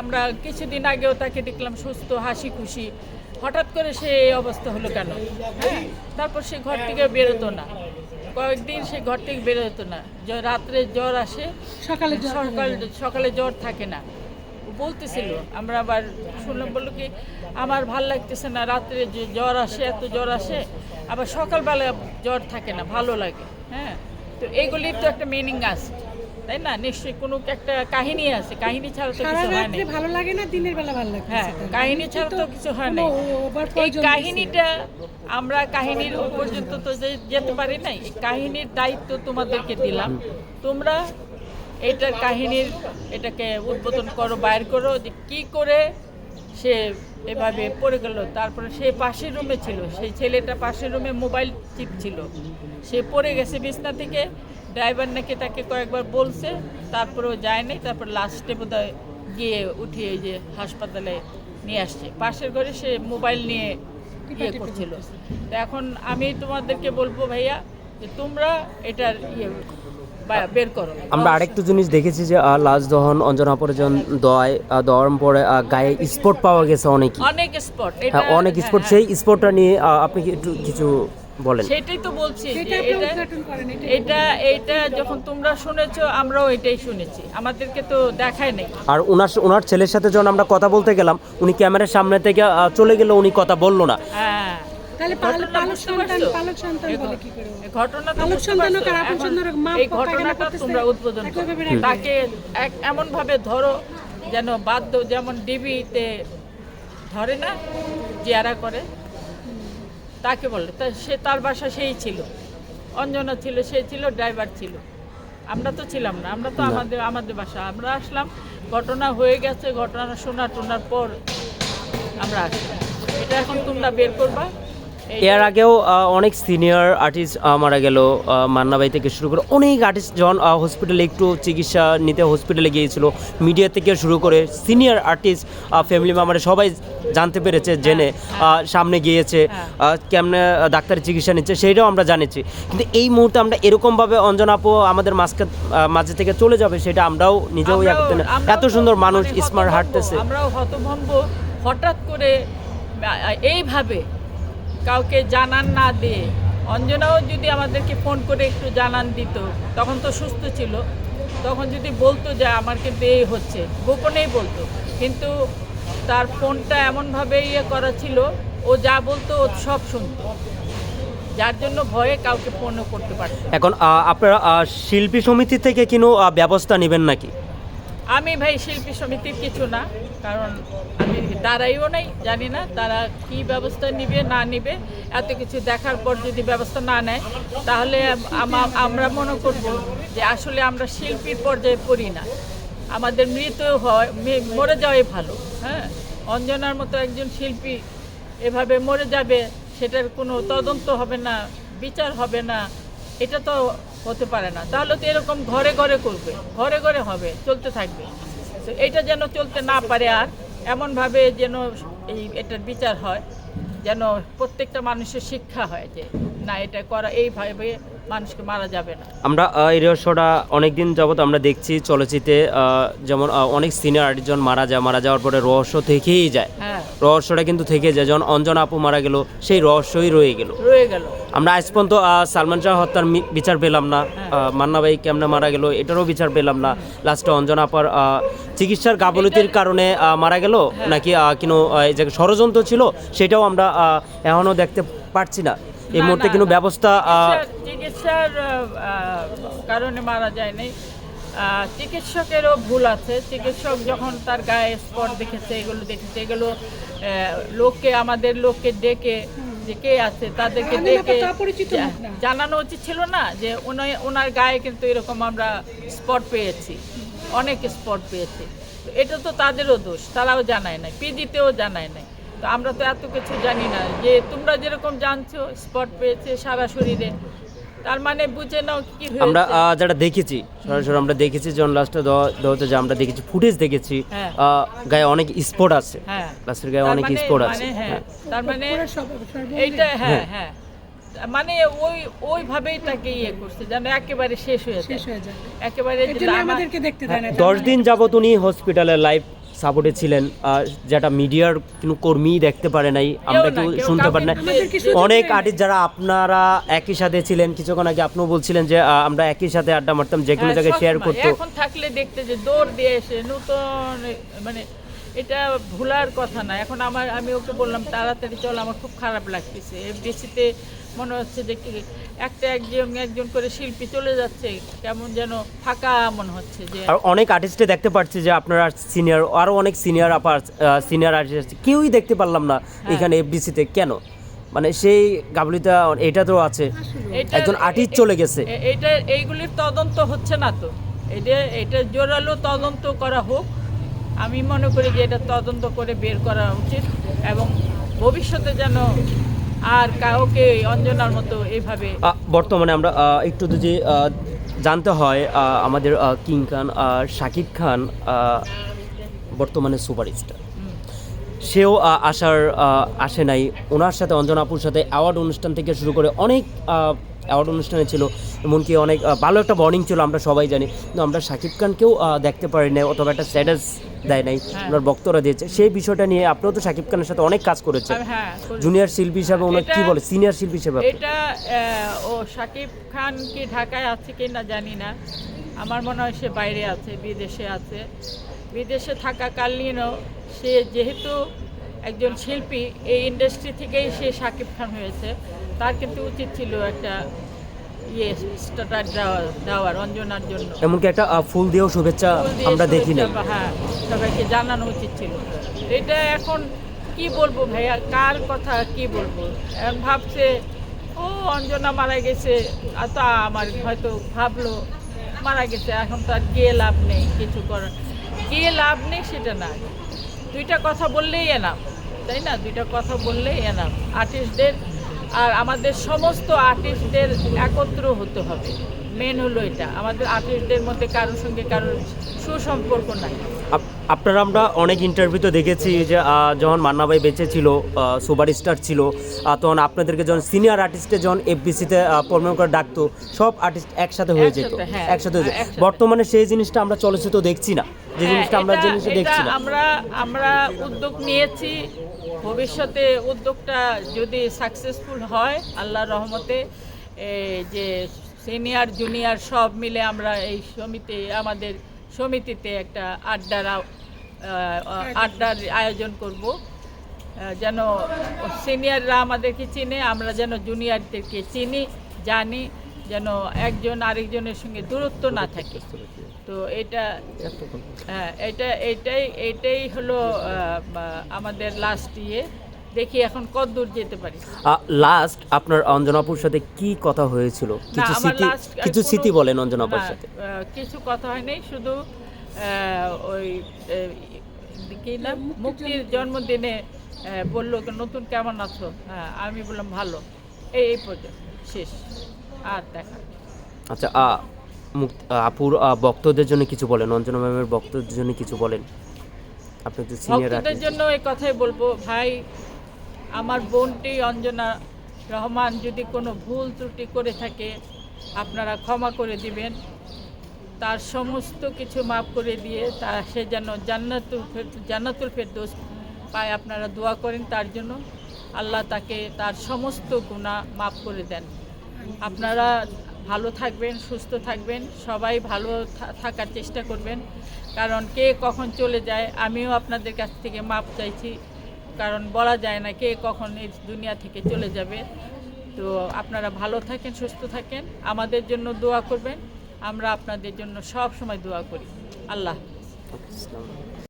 আমরা কিছুদিন আগেও তাকে দেখলাম সুস্থ হাসি খুশি হঠাৎ করে সে এই অবস্থা হলো কেন? হ্যাঁ? তারপর সে ঘর থেকে বেরোতো না। কয়েকদিন সে ঘর থেকে বেরোতো না। রাত্রে জ্বর আসে। সকালে সকাল সকালে জ্বর থাকে না। বলতেছিল আমরা আবার শুনলাম বলল কি আমার ভালো লাগতেছে না রাত্রে যে জ্বর আসে এত জ্বর আসে আবার সকালবেলা জ্বর থাকে না ভালো লাগে। হ্যাঁ? তো এইগুলির তো একটা মিনিং আছে। তাই না? নিশ্চয়ই কোনো একটা কাহিনী আছে। কাহিনী ছাড়া তো কিছু হয় না ভালো লাগে না দিনের বেলা ভালো লাগে হ্যাঁ কাহিনী ছাড়া তো কিছু হয় না এই কাহিনীটা আমরা কাহিনীর পর্যন্ত তো যেতে পারি নাই কাহিনীর দায়িত্ব তোমাদেরকে দিলাম। তোমরা এটার কাহিনীর এটাকে উদ্বোধন করো বাইর করো যে কি করে সে এভাবে পড়ে গেল। তারপরে সে পাশের রুমে ছিল। সেই ছেলেটা পাশের রুমে মোবাইল চিপ ছিল। সে পড়ে গেছে বিছনা থেকে। ড্রাইভার নাকি তাকে কয়েকবার বলছে। তারপরেও যায় নাই। তারপর লাস্টে বোধহয় গিয়ে উঠিয়ে এই যে হাসপাতালে নিয়ে আসছে। পাশের ঘরে সে মোবাইল নিয়ে ইয়ে করছিল। তো এখন আমি তোমাদেরকে বলব ভাইয়া যে তোমরা এটার ইয়ে বের করো। আমরা আরেকটু জিনিস দেখেছি যে লাশ দহন অঞ্জনা পরিজন দয় দেওয়ার পরে গায়ে স্পট পাওয়া গেছে অনেকই। অনেক স্পট হ্যাঁ অনেক স্পট সেই স্পটটা নিয়ে আপনি একটু কিছু বলেন? সেটাই তো বলছি এটা এটা এটা এটা যখন তোমরা শুনেছো আমরাও এটাই শুনেছি। আমাদেরকে তো দেখায় নাই। আর ওনার ওনার ছেলের সাথে যখন আমরা কথা বলতে গেলাম উনি ক্যামেরার সামনে থেকে চলে গেল উনি কথা বলল না। হ্যাঁ। তাহলে পালক সন্তান পালক সন্তান এই বলে কি করে ঘটনা পালক সন্তান? হোক আপন এখন সন্তান মা এই ঘটনাটা তোমরা উদ্বোধন। তাকে এক এমন ভাবে ধরো যেন বাধ্য যেমন ডিবিতে ধরে না জিয়ারা করে। তাকে বলে তা সে তার বাসা সেই ছিল। অঞ্জনা ছিল সে ছিল ড্রাইভার ছিল। আমরা তো ছিলাম না আমরা তো আমাদের আমাদের বাসা। আমরা আসলাম ঘটনা হয়ে গেছে ঘটনা শোনা টোনার পর আমরা আসলাম। এটা এখন তোমরা বের করবা। এর আগেও অনেক সিনিয়র আর্টিস্ট মারা গেল। মান্না ভাই থেকে শুরু করে অনেক আর্টিস্ট যখন হসপিটালে একটু চিকিৎসা নিতে হসপিটালে গিয়েছিল মিডিয়া থেকে শুরু করে সিনিয়র আর্টিস্ট ফ্যামিলি মেম্বার সবাই জানতে পেরেছে জেনে আহ, সামনে গিয়েছে হ্যাঁ। কেমনে ডাক্তারের চিকিৎসা নিচ্ছে সেইটাও আমরা জানিছি। কিন্তু এই মুহূর্তে আমরা এরকমভাবে অঞ্জনা আপু আমাদের মাঝকে মাঝে থেকে চলে যাবে সেটা আমরাও নিজেও ইয়া করতে না এত সুন্দর মানুষ মানে স্মার্ট হাঁটতেছে। আমরাও হতভম্ব হঠাৎ করে এইভাবে কাউকে জানান না দিয়ে অঞ্জনাও যদি আমাদেরকে ফোন করে একটু জানান দিত, তখন তো সুস্থ ছিল। তখন যদি বলতো যে আমার কিন্তু এই হচ্ছে, গোপনেই বলতো। কিন্তু তার ফোনটা এমনভাবে ইয়ে করা ছিল, ও যা বলতো ও সব শুনতো। যার জন্য ভয়ে কাউকে ফোনও করতে পারতো। এখন আপনারা শিল্পী সমিতি থেকে কিনো ব্যবস্থা নেবেন নাকি? আমি ভাই শিল্পী সমিতির কিছু না, কারণ আমি দাঁড়াইও নাই, জানি না তারা কি ব্যবস্থা নিবে, না নিবে। এত কিছু দেখার পর যদি ব্যবস্থা না নেয়, তাহলে আমা- আমরা মনে করব যে আসলে আমরা শিল্পীর পর্যায়ে পড়ি না। আমাদের মৃত হয় মরে যাওয়াই ভালো হ্যাঁ? অঞ্জনার মতো একজন শিল্পী এভাবে মরে যাবে, সেটার কোনো তদন্ত হবে না, বিচার হবে না, এটা তো হতে পারে না। তাহলে তো এরকম ঘরে ঘরে করবে ঘরে ঘরে হবে চলতে থাকবে। তো এটা যেন চলতে না পারে আর এমনভাবে যেন এই এটার বিচার হয় যেন প্রত্যেকটা মানুষের শিক্ষা হয় যে না এটা করা এইভাবে মানুষকে মারা যাবে না। আমরা এই রহস্যটা অনেকদিন যাবত আমরা দেখছি চলচ্চিত্রে যেমন অনেক সিনিয়র আর্টিস্টজন মারা যায় মারা যাওয়ার পরে রহস্য থেকেই যায়। হ্যাঁ। রহস্যটা কিন্তু থেকে যায় যখন অঞ্জন আপু মারা গেল সেই রহস্যই রয়ে গেল। রয়ে গেল। আমরা আজ পর্যন্ত সালমান শাহ হত্যার বিচার পেলাম না মান্না ভাই কেমনে মারা গেল এটারও বিচার পেলাম না। লাস্টে অঞ্জনা আপার চিকিৎসার গাফলতির কারণে মারা গেল নাকি কোনো এই যে ষড়যন্ত্র ছিল সেটাও আমরা এখনও দেখতে পারছি না। এই মুহূর্তে না, কিন্তু ব্যবস্থা চিকিৎসার- কারণে মারা যায়নি। চিকিৎসকেরও ভুল আছে। চিকিৎসক যখন তার গায়ে স্পট দেখেছে এগুলো দেখেছে এগুলো লোককে আমাদের লোককে ডেকে যে কে আছে তাদেরকে না। জানানো উচিত ছিল না যে ওনার গায়ে কিন্তু এরকম আমরা স্পট পেয়েছি। অনেক স্পট পেয়েছি। এটা তো তাদেরও দোষ তারাও জানায় নাই পিজিতেও জানায় নাই। তো আমরা তো এত কিছু জানি না যে তোমরা যেরকম জানছো স্পট পেয়েছে সারা শরীরে। তার মানে বুঝে নাও কি হয়েছে। আমরা যেটা দেখেছি সরাসরি আমরা দেখেছি যখন লাস্টে দেওয়াতে যে আমরা দেখেছি ফুটেজ দেখেছি হ্যাঁ। গায়ে অনেক স্পট আছে। হ্যাঁ। লাস্টের গায়ে অনেক মানে- স্পট আছে। মানে হ্যাঁ। তার মানে এইটা হ্যাঁ হ্যাঁ। মানে ওই ওইভাবেই তাকে ইয়ে করছে যেন একেবারে শেষ হয়ে শেষ যায়। হয়ে একেবারে এর যে জন্য আমার- আমাদেরকে দেখতে দেয় না দশ দিন যাবত উনি হসপিটালে লাইভ সাপোর্টে ছিলেন যেটা মিডিয়ার কোনো কর্মী দেখতে পারে নাই আমরা কেউ শুনতে পারি না আমাদেরকে সুযোগ অনেক আর্টিস্ট যারা আপনারা একই সাথে ছিলেন কিছুক্ষণ আগে আপনিও বলছিলেন যে আমরা একই সাথে আড্ডা মারতাম যে কোনো হ্যাঁ, জায়গায় শেয়ার। করতো। এখন থাকলে দেখতে যে দৌড় দিয়ে এসে নতুন মানে এটা ভুলার কথা না। এখন আমার আমি ওকে বললাম তাড়াতাড়ি চল আমার খুব খারাপ লাগতেছে। এফডিসিতে মনে হচ্ছে যে একটা একজন একজন করে শিল্পী চলে যাচ্ছে কেমন যেন ফাঁকা মনে হচ্ছে যে আর অনেক আর্টিস্টে দেখতে পাচ্ছি যে আপনারা সিনিয়র আরও অনেক সিনিয়র আপার সিনিয়র আর্টিস্ট কেউই দেখতে পারলাম না হ্যাঁ। এখানে এফডিসিতে কেন? মানে সেই গাবলিটা এটা তো আছে। একজন আর্টিস্ট চলে গেছে। এটা এইগুলির তদন্ত হচ্ছে না তো। এটা এটা জোরালো তদন্ত করা হোক। আমি মনে করি যে এটা তদন্ত করে বের করা উচিত এবং ভবিষ্যতে যেন আর কাউকে অঞ্জনার মতো এইভাবে বর্তমানে আমরা একটু যদি জানতে হয় আমাদের কিং খান শাকিব খান বর্তমানে বর্তমানে সুপারস্টার। সেও আসার আসে নাই। ওনার সাথে অঞ্জন আপুর সাথে অ্যাওয়ার্ড অনুষ্ঠান থেকে শুরু করে অনেক অ্যাওয়ার্ড অনুষ্ঠানে ছিল এমনকি অনেক ভালো একটা বর্নিং ছিল আমরা সবাই জানি। কিন্তু আমরা শাকিব খানকেও দেখতে পারি নাই অথবা একটা স্ট্যাটাস দেয় নাই হ্যাঁ। ওনার বক্তরা দিয়েছে। সেই বিষয়টা নিয়ে আপনিও তো শাকিব খানের সাথে অনেক কাজ করেছেন। আমি- হ্যাঁ। জুনিয়র শিল্পী হিসাবে ওনার কি বলে? সিনিয়র শিল্পী হিসাবে এটা ও সাকিব খান কি ঢাকায় আছে কি না জানি না। আমার মনে হয় সে বাইরে আছে বিদেশে আছে। বিদেশে থাকাকালীনও সে যেহেতু একজন শিল্পী এই ইন্ডাস্ট্রি থেকেই সে সাকিব খান হয়েছে। তার কিন্তু উচিত ছিল একটা ইয়ে স্টার্টার দেওয়ার অঞ্জনার জন্য। এমনকি একটা ফুল দিয়েও শুভেচ্ছা আমরা দেখি নাই। হ্যাঁ সবাইকে জানানো উচিত ছিল। এটা এখন কি বলব ভাইয়া? কার কথা কি বলব? এখন ভাবছে ও অঞ্জনা মারা গেছে আর তা আমার হয়তো ভাবলো মারা গেছে এখন তো আর গিয়ে লাভ নেই কিছু করার। গিয়ে লাভ নেই সেটা না। দুইটা কথা বললেই এনাম তাই না? দুইটা কথা বললেই এনাম আর্টিস্টদের আর আমাদের সমস্ত আর্টিস্টদের একত্র হতে হবে। মেন হলো এটা। আমাদের আর্টিস্টদের মধ্যে কারোর সঙ্গে কারোর সুসম্পর্ক নাই। আপ- আপনারা আমরা অনেক ইন্টারভিউতে দেখেছি যে যখন মান্না ভাই বেঁচে ছিল সুপার স্টার ছিল তখন আপনাদেরকে যখন সিনিয়র আর্টিস্টে যখন এফবিসিতে পারফর্ম করে ডাকতো সব আর্টিস্ট একসাথে হয়ে যেত। একসাথে, হ্যাঁ, হয়ে যেত। একসাথে। বর্তমানে সেই জিনিসটা আমরা চলচ্চিত্র দেখছি না। যে হ্যাঁ, জিনিসটা আমরা জিনিসটা দেখছি না আমরা আমরা উদ্যোগ নিয়েছি। ভবিষ্যতে উদ্যোগটা যদি সাকসেসফুল হয় আল্লাহর রহমতে যে সিনিয়র জুনিয়র সব মিলে আমরা এই সমিতি আমাদের সমিতিতে একটা আড্ডার আড্ডার আয়োজন করব। যেন সিনিয়ররা আমাদেরকে চিনে আমরা যেন জুনিয়রদেরকে চিনি জানি। যেন একজন আরেকজনের সঙ্গে দূরত্ব না থাকে। তো এটা হ্যাঁ এটা এটাই এটাই হলো আমাদের লাস্ট ইয়ে। দেখি এখন কত দূর যেতে পারি। লাস্ট আপনার অঞ্জনাপুর সাথে কি কথা হয়েছিল? না, কিছু আমার স্মৃতি কিছু স্মৃতি বলেন অঞ্জনাপুর সাথে। কিছু কথা হয়নি শুধু আহ, ওই কি না মুক্তির জন্মদিনে বলল নতুন কেমন আছো? হ্যাঁ আমি বললাম ভালো। এই এই পর্যন্ত শেষ। আর দেখা আচ্ছা আপুর আহ, বক্তদের জন্য কিছু বলেন অঞ্জনা ম্যামের বক্তদের জন্য কিছু বলেন। আপনি তো সিনিয়র ভক্তদের জন্য এই কথাই বলব ভাই আমার বোনটি অঞ্জনা রহমান যদি কোনো ভুল ত্রুটি করে থাকে আপনারা ক্ষমা করে দিবেন। তার সমস্ত কিছু মাফ করে দিয়ে তা সে যেন জান্নাতুল ফের- জান্নাতুল ফেরদৌস পায় আপনারা দোয়া করেন তার জন্য। আল্লাহ তাকে তার সমস্ত গুণা মাফ করে দেন। আপনারা ভালো থাকবেন, সুস্থ থাকবেন, সবাই ভালো থাকার চেষ্টা করবেন। কারণ কে কখন চলে যায়, আমিও আপনাদের কাছ থেকে মাপ চাইছি। কারণ বলা যায় না কে কখন এই দুনিয়া থেকে চলে যাবে। তো আপনারা ভালো থাকেন, সুস্থ থাকেন। আমাদের জন্য দোয়া করবেন। আমরা আপনাদের জন্য সব সময় দোয়া করি। আল্লাহ।